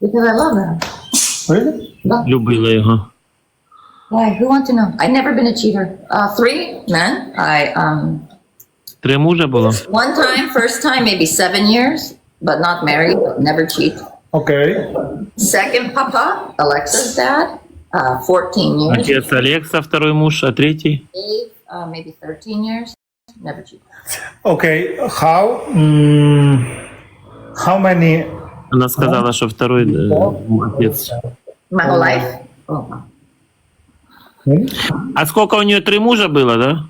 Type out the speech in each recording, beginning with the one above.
Because I love them. Really? Love. Любила його. Why? Who wants to know? I've never been a cheater. Uh, three men. I um Три мужа було? one time, first time, maybe seven years, but not married. Never cheat. Okay. Second papa, Alexa's dad, uh, 14 years. Отець Олекса, второй муж, а третій? Dave, uh, maybe 13 years. Never cheat. Okay. How? mm, how many? Вона сказала, що второй life. Oh, wow. А сколько у нее три мужа было, да?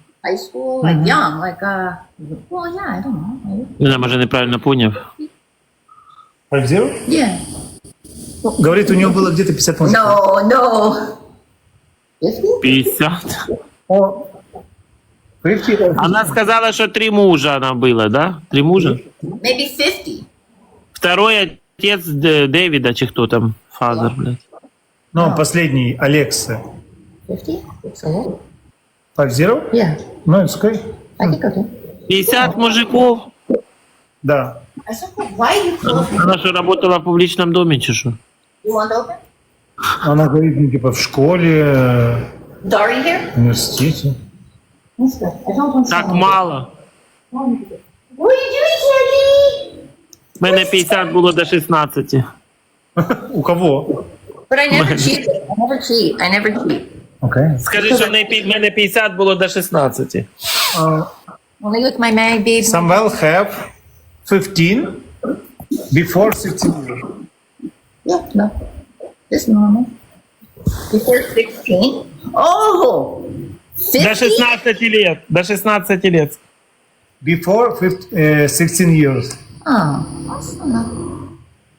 Я, може, неправильно поняв. Five zero? Yeah. Говорит, у него было где-то 50 мужиков. No, no. 50? 50. О, 50. Она сказала, что три мужа она была, да? Три мужа? Maybe 50. Второй отец Дэвида, чи кто там? Фазер, блядь. Ну, последний, Алекса. 50? So, Five zero? yeah, Ну, it's okay. I think okay. 50 мужиков? Да. I said, why you close? Она что, работала в публичном доме, чи? You want open? Она говорит, ну, типа, в школе, э, Dari here? в университете. That's good. I don't want Так мало. What are you doing? В мене 50 було до 16. У кого? But I never cheated. I never cheat. I never cheat. Окей. Скажи, що в неї пі- в мене 50 було до 16. Uh, Only with my married babe. Samuel have 15 before 16 years. Yeah, no. This normal. Before 16? Oh! 50? До 16 лет. До 16 лет. Before 15, uh, 16 years. Oh, that's enough.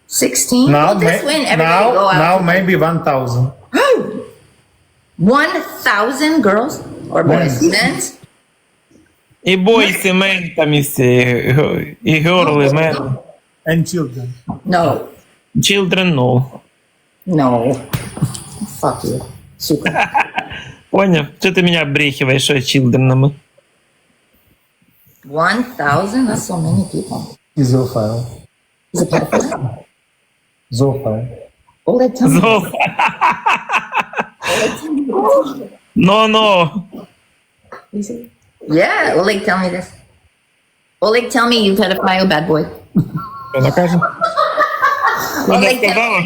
16? Now, well, this ma- when everybody now, go out. now maybe 1,000. 1,000 girls or boys? Men's? І бойси, мен там і всі, і герли, мен. And children. No. Children, no. No. Fuck you. Сука. Поняв? Що ти мене обрехиваєш, що я чилдренами? 1,000? That's so many people. Zoophile. Is it pedophile? Zoophile. Oleg, tell me. Зо. Но, но. Is it? Yeah, Oleg, tell me this. Oleg, tell me you pedophile bad boy. Вона каже. Вона Oleg, tell сказала.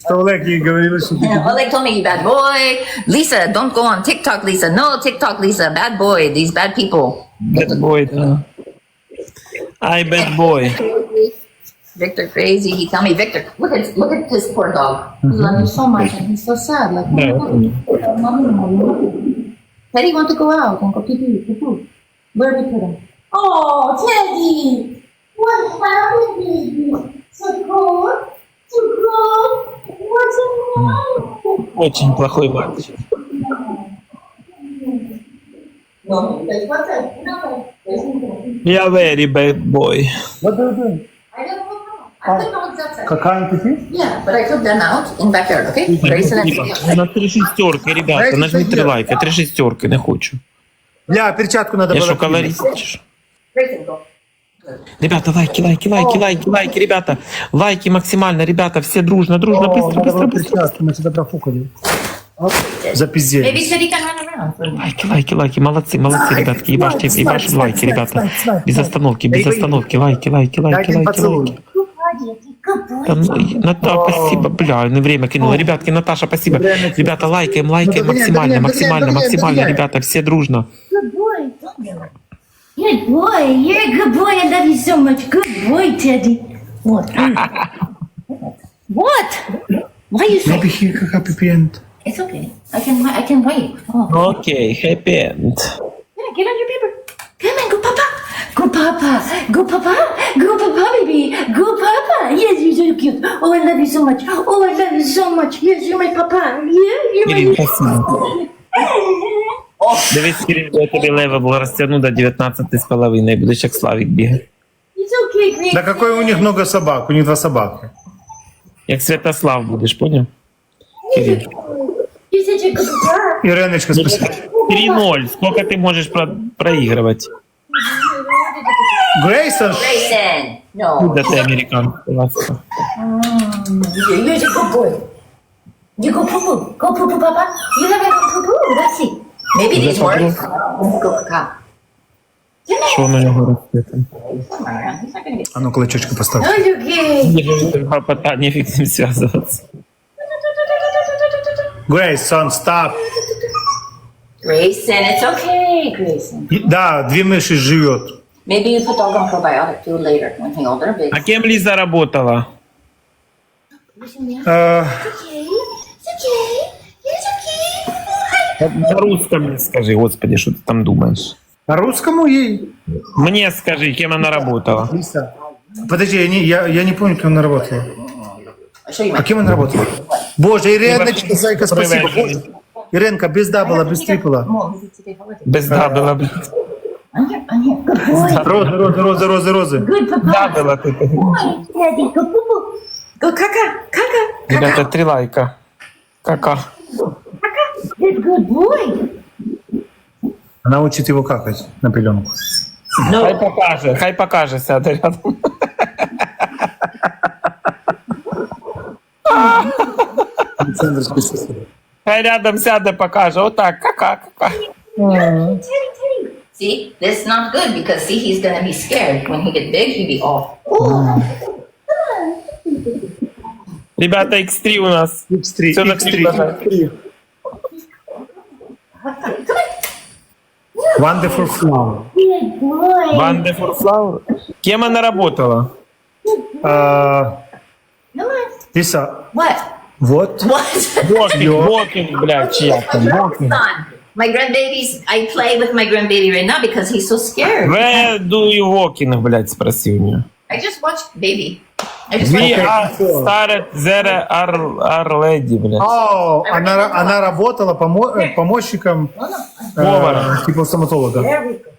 Что Олег ей говорил, что ты Yeah, Oleg told me you bad boy. Lisa, don't go on TikTok, Lisa. No, TikTok, Lisa. Bad boy. These bad people. Bad boy, да. Ай, bad boy. Victor crazy. He tell me, Victor, look at look at this poor dog. He loves me so much and he's so sad. Like, oh, Yeah. mommy, mommy, mommy. Teddy want to go out and go pee pee pee pee. Where do we put him? Oh, Teddy, what happened, baby? So cold, too cold. What's wrong? Очень плохой мальчик. No, there's what's a no. Я very bad boy. What do you do? I don't know. I don't know what's outside. Какая ты? Yeah, but I took them out in backyard. Okay, Grayson and На три шестерки, ребята, нажміть три лайки, три шестерки, не хочу. Бля, перчатку надо Я было кинуть. колорист? чи що? Grayson, go. Ребята, лайки, лайки, лайки, лайки, лайки, ребята. Лайки максимально, ребята, все дружно, дружно, О, быстро, надо быстро, было быстро. перчатку, мы сюда профукали. Запиздели. Can. Лайки, лайки, лайки, молодцы, молодцы, ребятки, и ваши, и ваши лайки, ребята. Без остановки, без остановки, лайки, лайки, лайки, лайки, лайки. Там, ну, Ната, спасибо, бля, не время кинула. Ребятки, Наташа, спасибо. Ребята, лайкаем, лайкаем Ну, догоняй, максимально, максимально, максимально, ребята, все дружно. Good boy. You're a good boy. I love you so much. Good boy, Teddy. What? what? Why you say? Maybe he happy end. It's okay. I can I can wait. Oh, Окей, happy end. yeah, get on your paper. Come on, go, Papa. Go, Papa. Go, Papa. Go, Papa, baby. Go, Papa. Yes, you're so cute. Oh, I love you so much. Oh, I love you so much. Yes, you're my Papa. Yeah, you're my. Кирил, спасибо. Дивись, Кирил, я тобі леве було розтягну до 19 з половиною, будеш як Славік бігати. It's okay, Grace. Да какой у них много собак? У них два собаки. Як Святослав будеш, поняв? Кирил. Good boy. Иреночка, спасибо. 3-0. Сколько ти можеш про проігрувати? Грейсон, Grayson. No. Куда ти американська ласка? Mm. You're a good boy. You go poo poo. Go poo poo, Papa. You have a poo poo. Let's see. Maybe these work. Go caca. Що на нього росте там? He's not gonna get. А ну кулачочки поставь. Oh, you gay. Папа, нефиг с son, stop. Grayson, it's okay, Grayson. И- Да, две мыши живет. Maybe you put dog on probiotic too later when he older. Big. А кем Лиза работала? Э, На русском мне скажи, господи, что ты там думаешь? по русскому ей. Мне скажи, кем она работала. Лиса. Подожди, я не, я, я не помню, кем она работала. I'll show you А кем она работала? Боже, Иреночка, зайка, спасибо. Боже. Иренка, без дабла, без трипла. Today holiday? Без блядь. I'm here. I'm here. Good boy. Розы, розы, розы, розы. Дабела ты. Poo. Go caca. Caca. Ребята, три лайка. Кака. Good, good boy. Она учит его какать на пеленку. Хай покаже, хай покаже, сяде рядом. Александр, спасибо. Хай рядом сяде, покаже. Отак, кака, кака. See, this is not good because see, he's gonna be scared when he get big. He be all. Ребята, X3 у нас. X3, Все на X3. 3. Wonderful flower. For Flower. Кем она работала? А, on. Лиса, What? Вот. What? Вокинг, Вокинг, блядь, чья там. Son, my grandbabies. I play with my grandbaby right now because he's so scared. Where do you walking, блядь, спроси у нее. I just watched baby. I just We watched. are started there are, are lady, блядь. О, она, она работала помо- э, помощником э, Повара. типа стоматолога. There we go.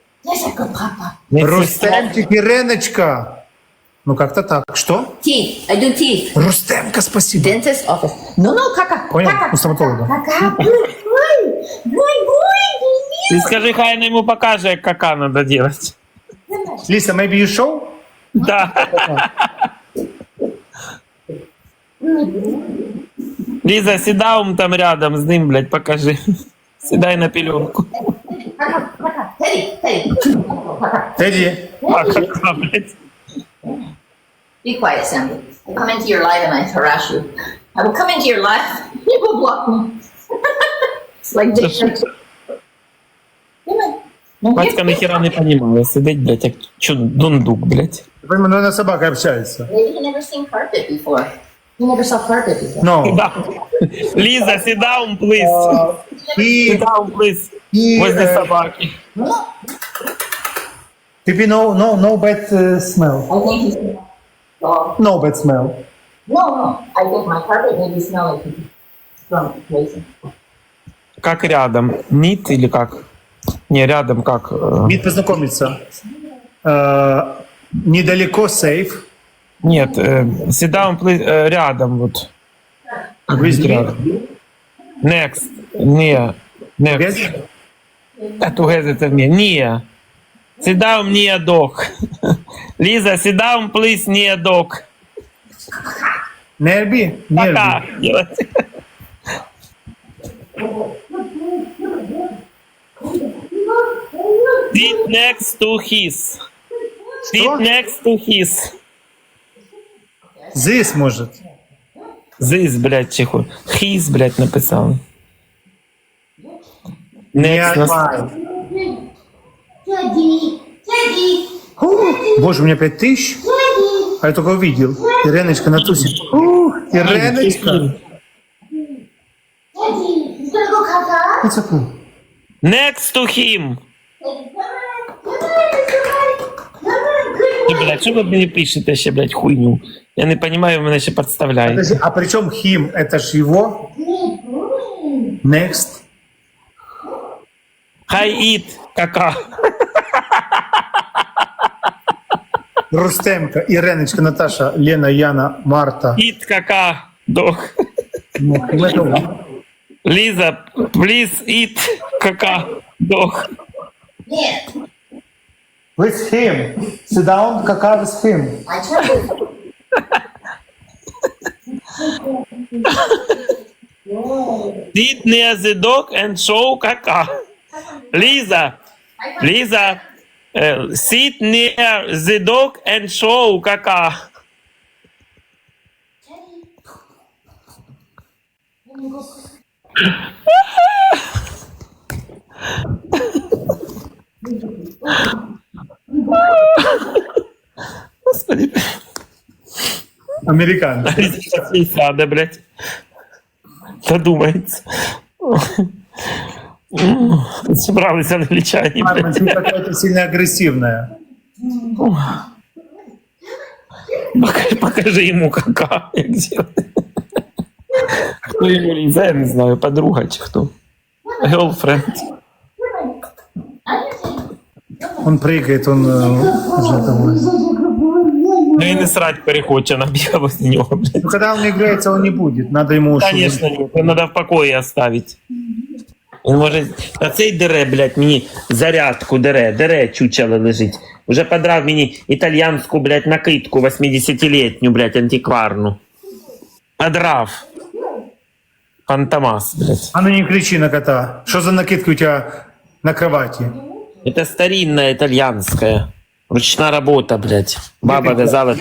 Ну, как-то так. Что? Teeth. I do teeth. Рустемка, спасибо. Dentist office. No, no, caca. Понял? Caca. У стоматолога. Good boy. Good boy. Ты скажи, хай она ему покаже, як кака надо делать. Лиса, maybe you show? Да. Лиза, сідаум там рядом з ним, блядь, покажи. Сідай на пеленку. Caca. Caca. Teddy. Teddy. Caca. Тедди. А, кака, блядь. Be quiet, Sandy. I'll come into your life and I harass you. I will come into your life. You will block me. it's like this. Come on. No, Батька here. ніхера не понімає. Сидить, блядь, як чу, дундук, блядь. Я понимаю, наверное, собака общается. Maybe he never seen carpet before. He never saw carpet before. No. Да. Ліза, сідаум, плиз. И, Сідаум, плиз. и Возле э, собаки. No, no. Maybe no, no, no bad uh, smell. I think he's Dog. No bad smell. No, no. I think my carpet maybe smell like drunk, crazy. Как рядом? Мид или как? Не, рядом как? э, Мид познакомиться. Э, недалеко сейф. Нет, э, sit down, please, э, рядом вот. With Рядом. Next. Не. Next. Together? А together это мне. Не. Sit down, не dog. Лиза, sit down, please, не dog. Нерби? Нерби. Пока. Делать. Sit next to his. Sit Что? next to his. Здесь может. This, блядь, чиху. His, блядь, написал. Не Next, на- отмай. Teddy. Teddy. Фу, Боже, у меня пять тысяч. А я только увидел. Иреночка на тусе. Ух, Иреночка. Teddy. He's gonna go caca. What's up? Next to him. Teddy, come on. Come on. Come on. Come on. Good Ти, boy. блядь, що ви мені пишете ще, блядь, хуйню? Я не розумію, ви мене ще підставляєте. Подожди, а при чем him? Это ж его. Good boy. Next. Хай іт, кака. Рустемка, Иреночка, Наташа, Лена, Яна, Марта. Іт, кака. Дох. Ну, готово. Ліза, please eat, кака. Дох. Yeah. With him. Sit down, кака with him. I tried. Sit near the dog and show caca. Ліза, Ліза, е, sit near the dog and show caca. Господи, Американцы. Ліза сейчас не сяде, блядь. Задумається. Собралися англічані, блядь. Мама, ты какая-то сильно агрессивная. Покажи, покажи ему кака, як зробити. Хто йому лізе, я не знаю, подруга чи хто. Girlfriend. Он прыгает, он э, уже такой. Ну і не срать перехоче, набігав возле нього, блядь. Ну, когда он играется, он не будет. Надо ему... чтобы- Конечно, ні, це треба в покої оставити. Він може. А цей дере, блядь, мені зарядку дере, дере чучело лежить. Уже подрав мені італьянську, блядь, накидку 80-літню, блядь, антикварну. Подрав. Фантомас, блядь. А ну не кричи на кота. Что за накидки у тебя на кровати? Это старинная итальянская. Ручная работа, блядь. Баба Это вязала.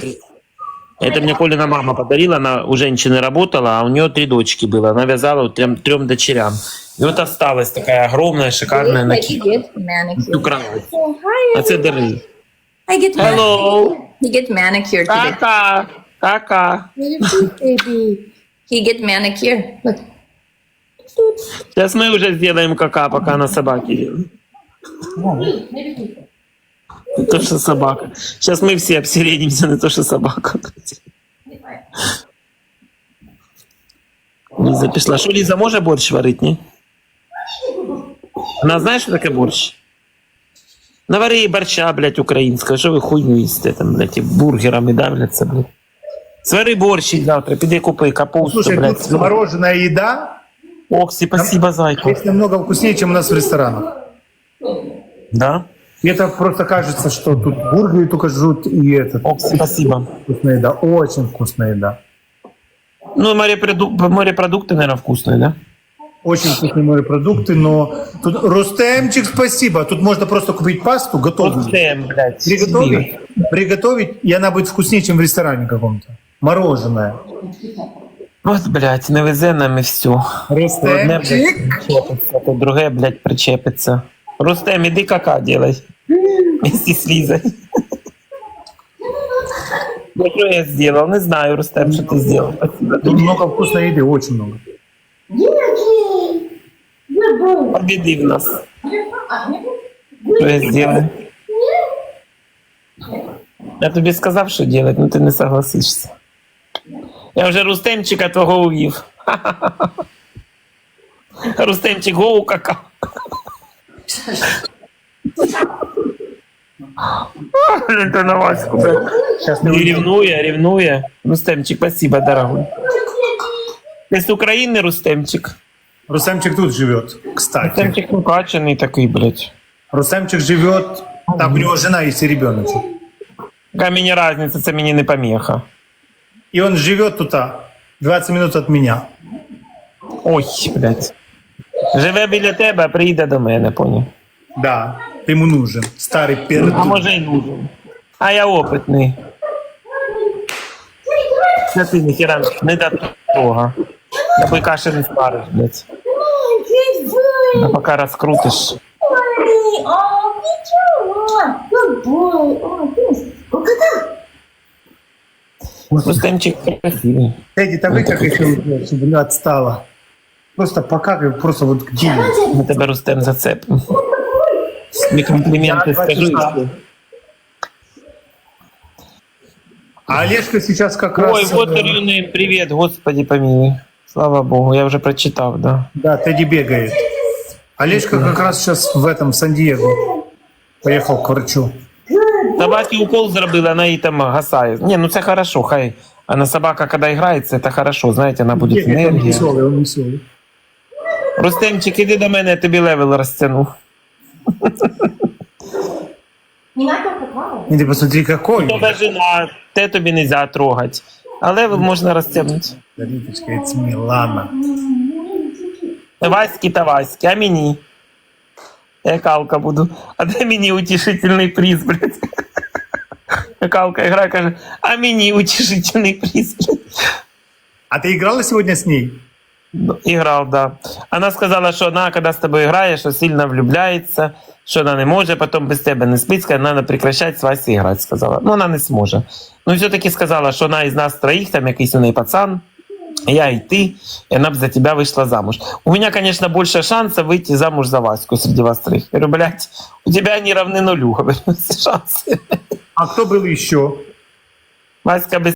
это мне Колина мама подарила, она у женщины работала, а у нее три дочки было. Она вязала вот трем, трем дочерям. И вот осталась такая огромная, шикарная накидка. Всю кровать. Hi. А це. I get Hello. He get manicure today. Кака. Кака. baby. He get manicure. Look. Сейчас мы уже сделаем кака, пока на собаке делаем. Не то, что собака. Сейчас мы все обсередимся, не то, что собака. Ліза пішла. Що Ліза може борщ варити, ні? Вона знає, що таке борщ? Навари їй борща, блядь, українського. Що ви хуйню їсте там, блядь, і бургерами давляться, блядь. Свари борщ їй завтра, піди купи капусту, Слушай, блядь. тут мороженая еда Оксі, спасибо, зайка. есть намного вкуснее, чем у нас в ресторанах. Да? И это просто кажется, что тут бургеры только жрут и это. Оксі, спасибо. Вкусная еда, очень вкусная еда. Ну, морепродукты, морепродукты, наверное, вкусные, да? Очень вкусные морепродукты, но тут Рустемчик, спасибо. Тут можно просто купить пасту готовую, Рустем, блядь. приготовить, приготовить, и она будет вкуснее, чем в ресторане каком-то. Мороженое. От, блядь, не везе нам і все. Одне, блядь, Рустемчик. причепиться, то друге, блядь, причепиться. Рустем, іди кака делай. Вместе с Лизой. Ну, что я сделал? Не знаю, Рустем, что ты сделал. Спасибо. Тут много вкусной еды, очень много. Победив нас. Что я сделал? Я тобі сказав, що делать, но ти не согласишся. Я вже Рустемчика твого увів. Рустемчик гоу кака. Блин, ты на Ваську, блядь. Сейчас Не не уйдем. ревнує, ревнує. Рустемчик, спасибо, дорогой. Ты с Украины, Рустемчик? Рустемчик тут живет, кстати. Рустемчик накачанный такой, блядь. Рустемчик живет, там у него жена есть и ребеночек. Яка мені разниця, це мені не помеха. И он живет тут а, 20 минут от меня. Ой, блядь. Живе біля тебе, а приїде до мене, поняв. Да, ты ему нужен. Старый А пердун. може й нужен. А я опитний. Це ти ніхіра не до того. Я би каші не свариш, блядь. А поки розкрутиш. Oh, good job. Good boy. Oh, goodness. Oh, кота. Рустемчик красивий. Эдди, да вы как еще, чтобы не отстала. Просто покакай, просто вот где. Ми тебе Рустем зацепимо. Тобі компліменти Я скажу. і бачу, все. А Олежка сейчас как Ой, раз... вот э, Ирина, привет, господи помилуй. Слава богу, я вже прочитав, да. Да, Тедди бегает. Олежка как раз сейчас в этом, в Сан-Диего. Поехал к врачу. Собаки укол зробили, вона її там гасає. Ні, ну це хорошо, хай. Она собака, когда играется, это хорошо, знаете, она будет Бегает, он энергия. веселый, он веселый. Рустемчик, іди до мене, я тобі левел розтягнув. Не надо какао. И ты посмотри, какой. Тебе жена, те тобі нельзя трогать. Але можна розтягнути. Риточка, it's Мілана. Васьки та Васьки, а мені? Я калка буду. А де мені утішительний приз, блядь? Калка гра каже, а мені утішительний приз, блядь. А ты играла сегодня с ней? Ну, Играл, да. Она сказала, что она, когда с тобой играет, что сильно влюбляется, что она не может потом без тебя не спить, сказала, надо прекращать с Васей играть, сказала. Ну, она не сможет. Но все-таки сказала, что она из нас троих, там якийсь у неї пацан, я и ты, и она бы за тебя вышла замуж. У меня, конечно, больше шансов выйти замуж за Ваську среди вас троих. Я говорю, блядь, у тебя они равны нулю, говорю, шансы. А кто был еще? Васька без